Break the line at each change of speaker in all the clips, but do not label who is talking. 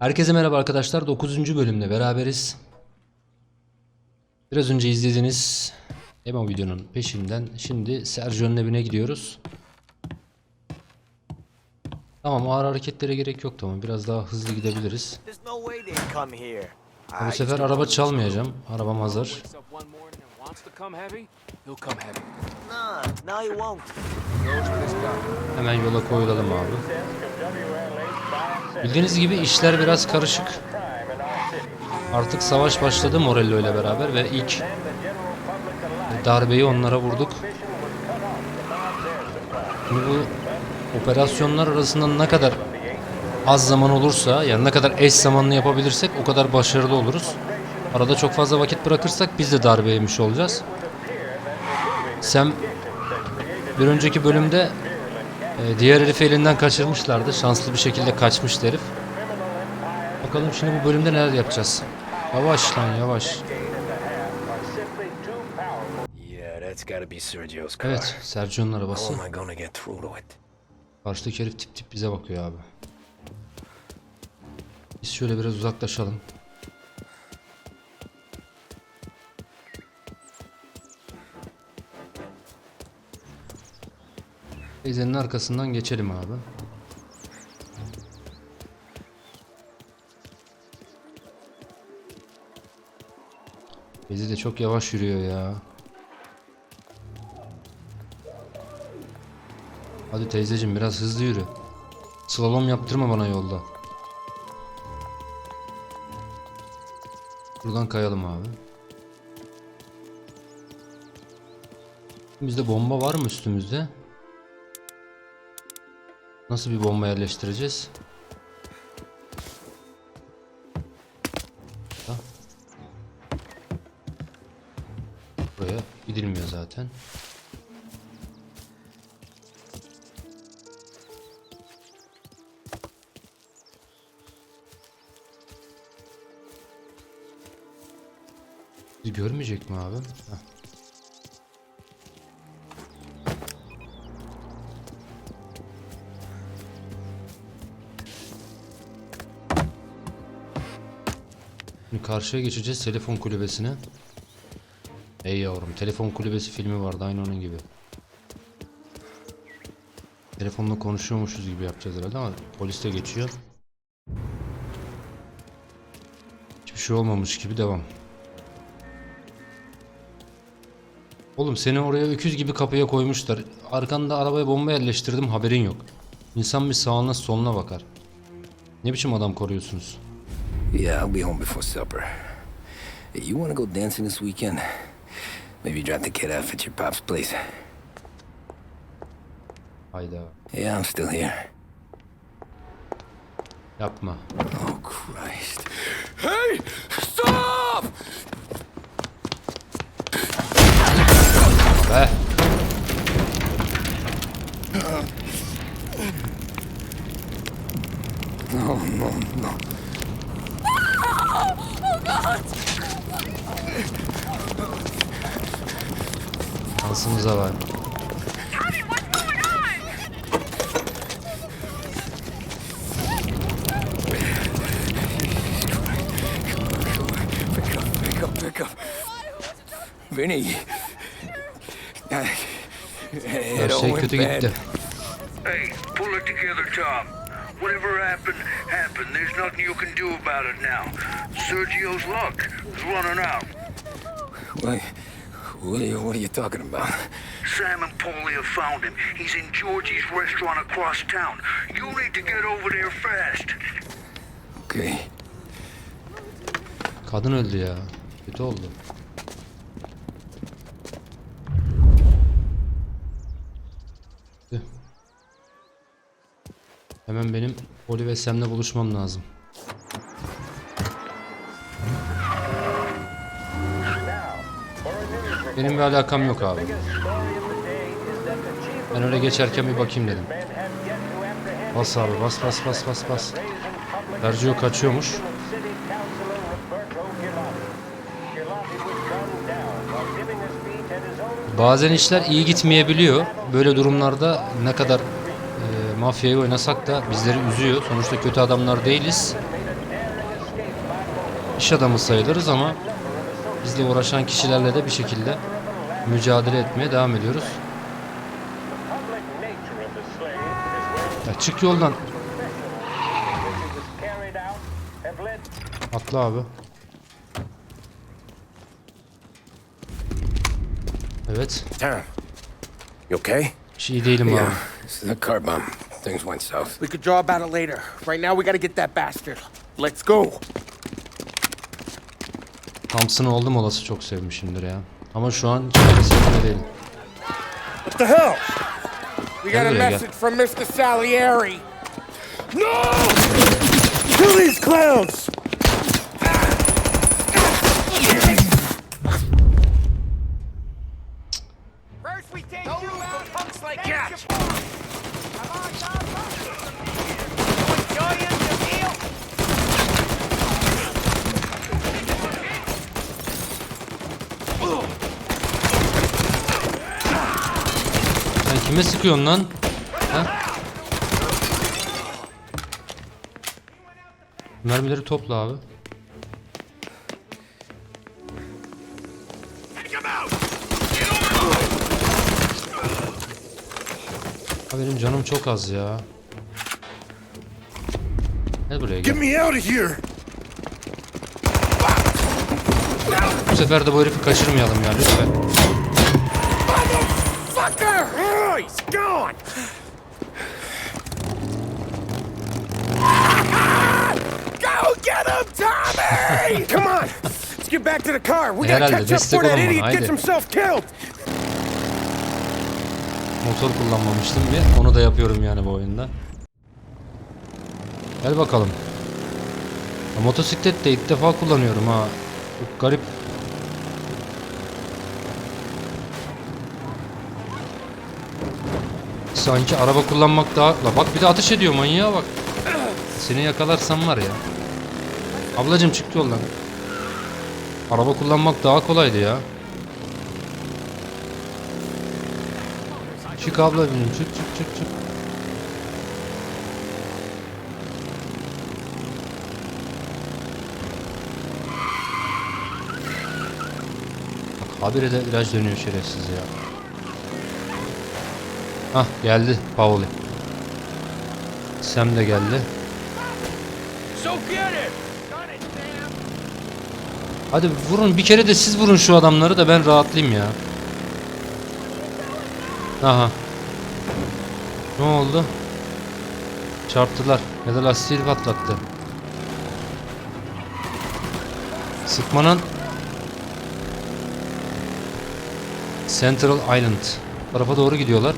Herkese merhaba arkadaşlar. 9. bölümde beraberiz. Biraz önce izlediğiniz Emo videonun peşinden şimdi Sergio'nun evine gidiyoruz. Tamam ağır hareketlere gerek yok tamam. Biraz daha hızlı gidebiliriz. Bu
I
sefer araba çalmayacağım. Arabam hazır.
Wants to come heavy, he'll come heavy.
Nah, no, you won't.
Goes with his gut.
Hemen yola koyulalım abi. Bildiğiniz gibi işler biraz karışık. Artık savaş başladı Morello ile beraber ve ilk darbeyi onlara vurduk. Şimdi bu operasyonlar arasında ne kadar az zaman olursa yani ne kadar eş zamanlı yapabilirsek o kadar başarılı oluruz. Arada çok fazla vakit bırakırsak biz de darbe yemiş olacağız. Sam bir önceki bölümde ee, diğer herifi elinden kaçırmışlardı. Şanslı bir şekilde kaçmıştı herif. Bakalım şimdi bu bölümde neler yapacağız. Yavaş lan yavaş. Evet Sergio'nun arabası. Karşıdaki herif tip tip bize bakıyor abi. Biz şöyle biraz uzaklaşalım. Teyzenin arkasından geçelim abi. Teyze de çok yavaş yürüyor ya. Hadi teyzeciğim biraz hızlı yürü. Slalom yaptırma bana yolda. Buradan kayalım abi. Bizde bomba var mı üstümüzde? Nasıl bir bomba yerleştireceğiz? Buraya gidilmiyor zaten. Görmeyecek mi abi? Heh. Karşıya geçeceğiz telefon kulübesine. Ey yavrum telefon kulübesi filmi vardı aynı onun gibi. Telefonla konuşuyormuşuz gibi yapacağız herhalde ama polis de geçiyor. Hiçbir şey olmamış gibi devam. Oğlum seni oraya öküz gibi kapıya koymuşlar. Arkanda arabaya bomba yerleştirdim haberin yok. İnsan bir sağına soluna bakar. Ne biçim adam koruyorsunuz?
Yeah, I'll be home before supper. Hey, you wanna go dancing this weekend? Maybe drop the kid off at your pop's place.
Hayda.
Yeah, I'm still here.
Yapma.
Oh, Christ. Hey! Stop!
Be.
No, no, no.
Şansımıza var.
Pick up, pick up, pick up. Vinny.
Her
It
şey kötü gitti.
Hey, pull it together, Tom. Whatever happened, happened. There's nothing you can do about it now. Sergio's luck is running out.
Wait, what are you, what are you talking about?
Sam and Paulie have found him. He's in Georgie's restaurant across town. You need to get over there fast.
Okay.
Kadın öldü ya. Kötü oldu. Hemen benim Oli ve Sam'le buluşmam lazım. Benim bir alakam yok abi. Ben öyle geçerken bir bakayım dedim. Bas abi bas bas bas bas bas. Sergio kaçıyormuş. Bazen işler iyi gitmeyebiliyor. Böyle durumlarda ne kadar e, mafyayı oynasak da bizleri üzüyor. Sonuçta kötü adamlar değiliz. iş adamı sayılırız ama bizle uğraşan kişilerle de bir şekilde mücadele etmeye devam ediyoruz. Ya çık yoldan. Atla abi. Evet.
Tom, you okay?
İyi değilim abi.
Yeah, this is a car bomb. Things went south.
We could draw about it later. Right now, we gotta get that bastard. Let's go.
Thompson'ı oldum olası çok sevmişimdir ya. Ama şu an yakında değilim.
What the hell? We got a message from Mr. Salieri. No! Kill these clowns! First we take you out, punks like that. Come on, Tom, come. Enjoying the deal?
Sen kime sıkıyorsun lan? Ha? Mermileri topla abi. Ha benim canım çok az ya. Gel buraya gel. Bu sefer de bu herifi kaçırmayalım ya lütfen.
He's gone! Go get him, Tommy! Come on! Let's get back to the car. We gotta
Herhalde
catch up
destek
before that idiot
haydi.
gets himself killed!
Motor kullanmamıştım bir. Onu da yapıyorum yani bu oyunda. Gel bakalım. Ya, motosiklet de ilk defa kullanıyorum ha. Çok garip. Sanki araba kullanmak daha... La bak bir de ateş ediyor manyağa bak. Seni yakalarsam var ya. Ablacım çık yoldan. Araba kullanmak daha kolaydı ya. Çık abla benim çık çık çık çık. Habire de ilaç dönüyor şerefsiz ya. Hah geldi Pauli. Sam de geldi. Hadi vurun bir kere de siz vurun şu adamları da ben rahatlayayım ya. Aha. Ne oldu? Çarptılar ya da lastiği patlattı. Sıkmanın Central Island tarafa doğru gidiyorlar.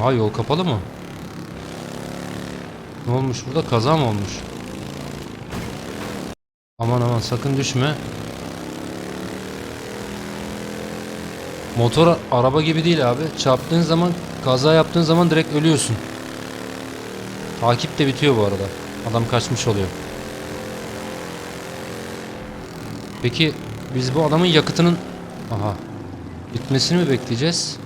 Aa yol kapalı mı? Ne olmuş burada? Kaza mı olmuş? Aman aman sakın düşme. Motor araba gibi değil abi. Çarptığın zaman, kaza yaptığın zaman direkt ölüyorsun. Takip de bitiyor bu arada. Adam kaçmış oluyor. Peki biz bu adamın yakıtının aha bitmesini mi bekleyeceğiz?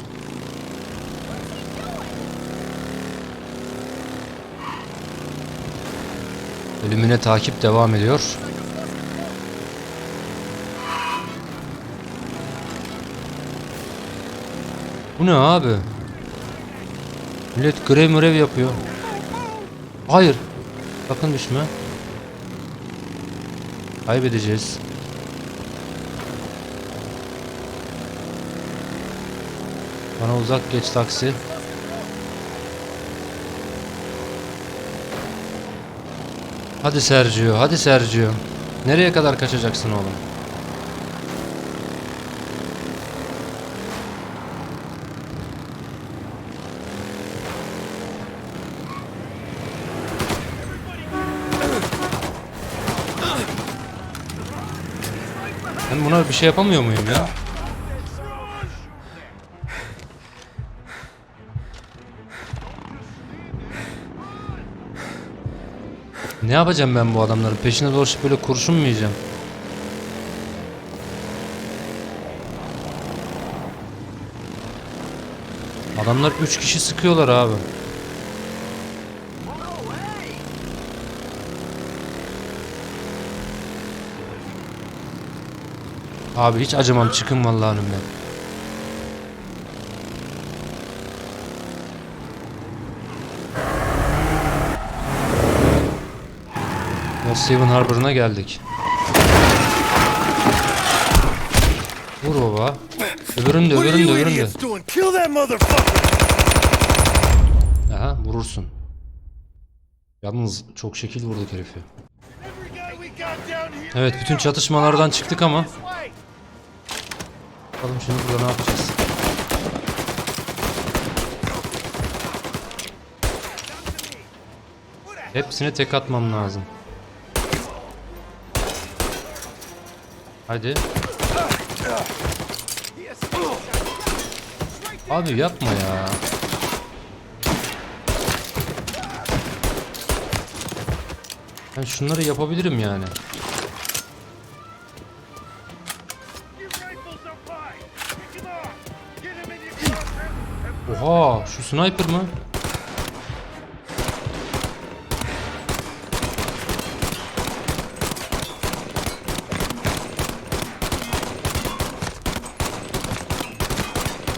Ölümüne takip devam ediyor. Bu ne abi? Millet grev mürev yapıyor. Hayır. Sakın düşme. Kaybedeceğiz. Bana uzak geç taksi. Hadi Sergio, hadi Sergio. Nereye kadar kaçacaksın oğlum? Ben buna bir şey yapamıyor muyum ya? Ne yapacağım ben bu adamların? Peşine dolaşıp böyle kurşun mu yiyeceğim? Adamlar 3 kişi sıkıyorlar abi. Abi hiç acımam çıkın vallahi önümden. West Haven Harbor'ına geldik. Vur baba. Öbürünü de öbürünü de öbürünü de. Aha vurursun. Yalnız çok şekil vurduk herifi. Evet bütün çatışmalardan çıktık ama bakalım şimdi burada ne yapacağız. Hepsine tek atmam lazım. Hadi. Abi yapma ya. Ben şunları yapabilirim yani. Oha şu sniper mı?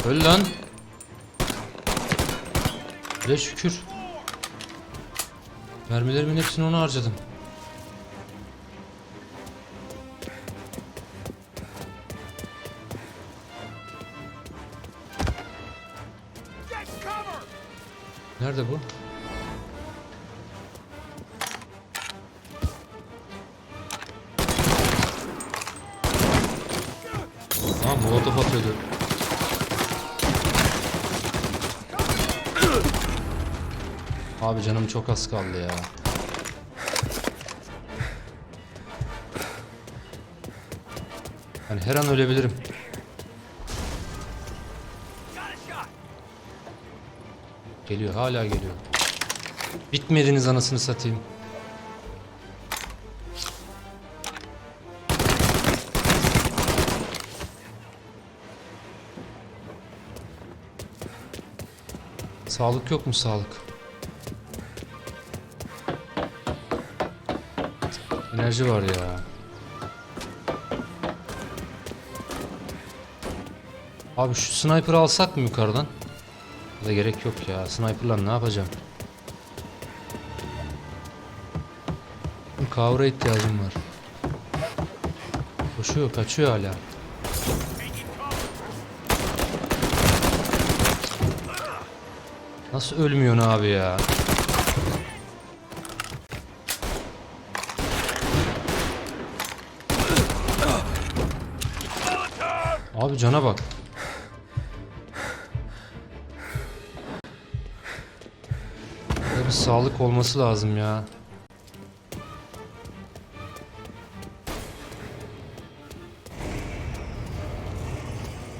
Öl lan. Bile şükür. Mermilerimin hepsini ona harcadım. Nerede bu? Aa molotof atıyordu. Abi canım çok az kaldı ya. Yani her an ölebilirim. Geliyor hala geliyor. Bitmediniz anasını satayım. Sağlık yok mu sağlık? Enerji var ya. Abi şu sniper alsak mı yukarıdan? Da gerek yok ya. Sniper'la ne yapacağım? Kavra ihtiyacım var. Koşuyor, kaçıyor hala. Nasıl ölmüyorsun abi ya? Abi cana bak. Burada bir sağlık olması lazım ya.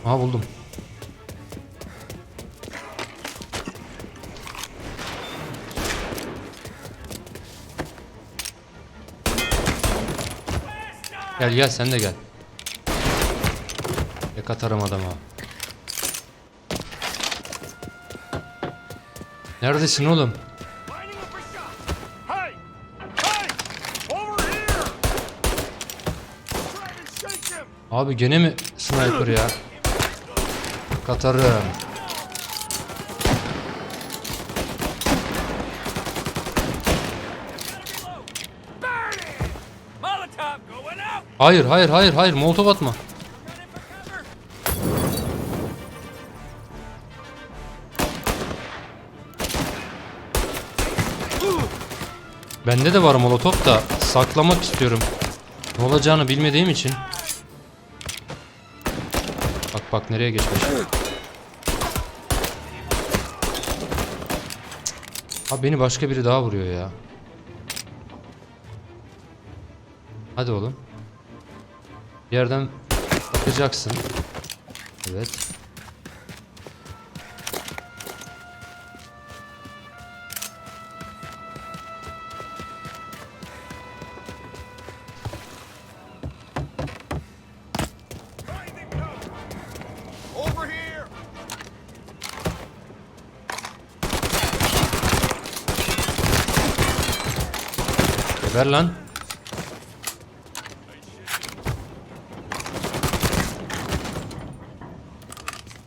Aha buldum. Gel gel sen de gel. Yak atarım adama. Neredesin oğlum? Abi gene mi sniper ya? Katarım.
Molotov.
Hayır hayır hayır hayır molotof atma. Bende de var molotof da saklamak istiyorum. Ne olacağını bilmediğim için. Bak bak nereye geçmiş. Abi beni başka biri daha vuruyor ya. Hadi oğlum. Bir yerden bakacaksın. Evet. Geber lan.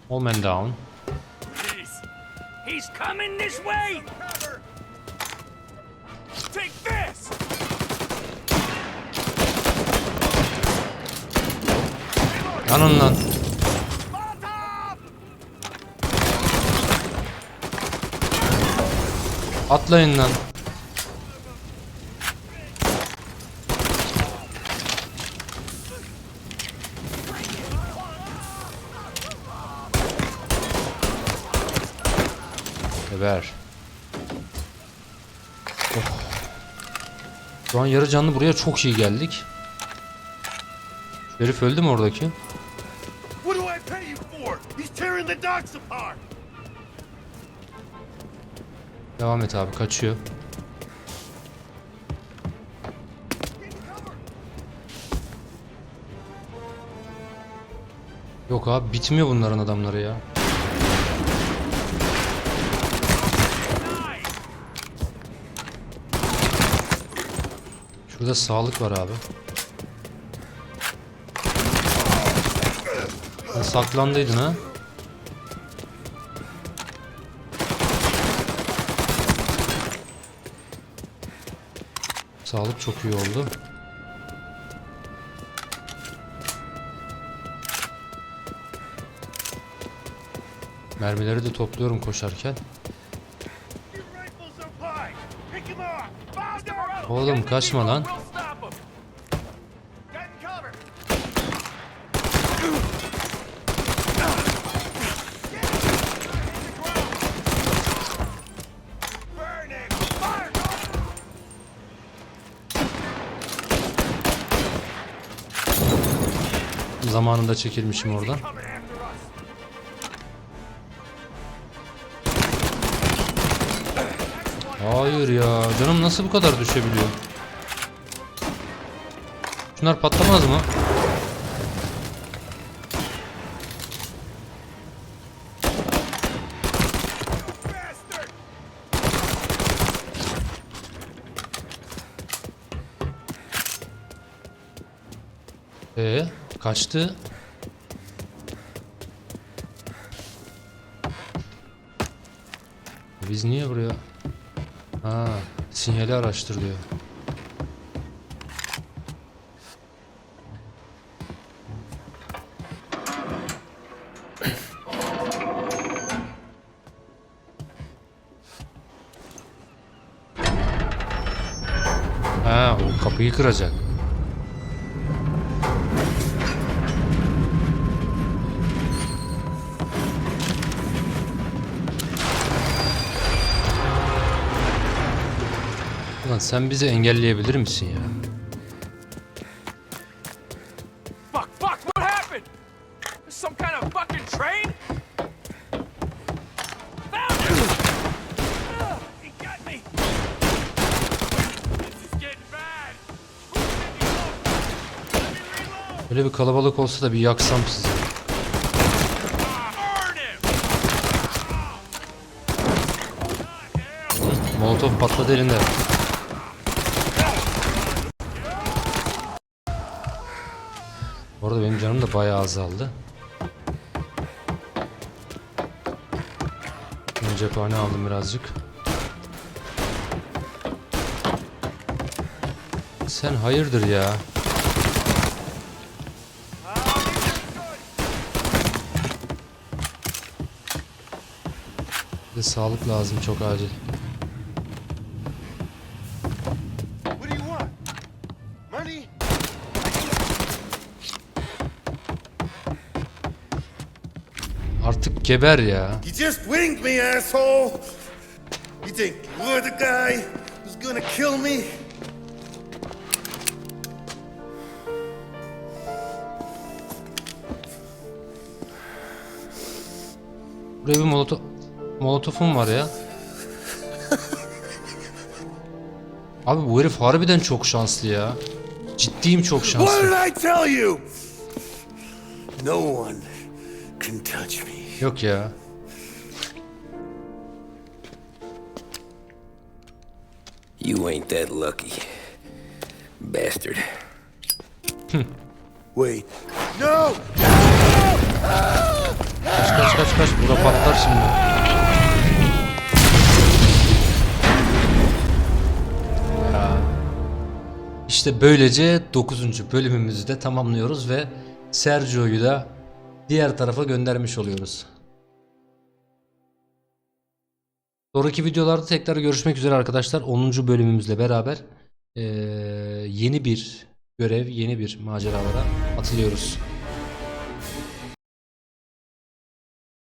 All man down.
He's coming this way! Take this!
Yanın lan. Atlayın lan. Geber. Oh. Şu an yarı canlı buraya çok iyi geldik. Şu herif öldü mü oradaki? Devam et abi kaçıyor. Yok abi bitmiyor bunların adamları ya. Şurada sağlık var abi. Sen saklandıydın ha? Sağlık çok iyi oldu. Mermileri de topluyorum koşarken. Oğlum kaçma lan.
We'll stop him!
Hayır ya. Canım nasıl bu kadar düşebiliyor? Şunlar patlamaz mı? Ee, kaçtı. Biz niye buraya? Ha, sinyali araştır diyor. Ha, o kapıyı kıracak. Ulan sen bizi engelleyebilir misin ya?
Fuck, fuck, what happened? Some kind of fucking train?
Böyle bir kalabalık olsa da bir yaksam sizi. Molotov patladı elinde. Bu arada benim canım da bayağı azaldı. Ben cephane aldım birazcık. Sen hayırdır ya? Bir de sağlık lazım çok acil. Artık geber ya.
You just winged me, asshole. You think you're the guy who's gonna kill me?
Buraya bir molotof... Molotofum var ya. Abi bu herif harbiden çok şanslı ya. Ciddiyim çok
What
şanslı.
did I tell you? No one can touch me.
Yok ya.
You ain't that lucky. Bastard.
Wait. No!
Kaç kaç kaç kaç. Bura patlar şimdi. Ya. İşte böylece 9. bölümümüzü de tamamlıyoruz ve Sergio'yu da diğer tarafa göndermiş oluyoruz. Sonraki videolarda tekrar görüşmek üzere arkadaşlar. 10. bölümümüzle beraber yeni bir görev, yeni bir maceralara atılıyoruz.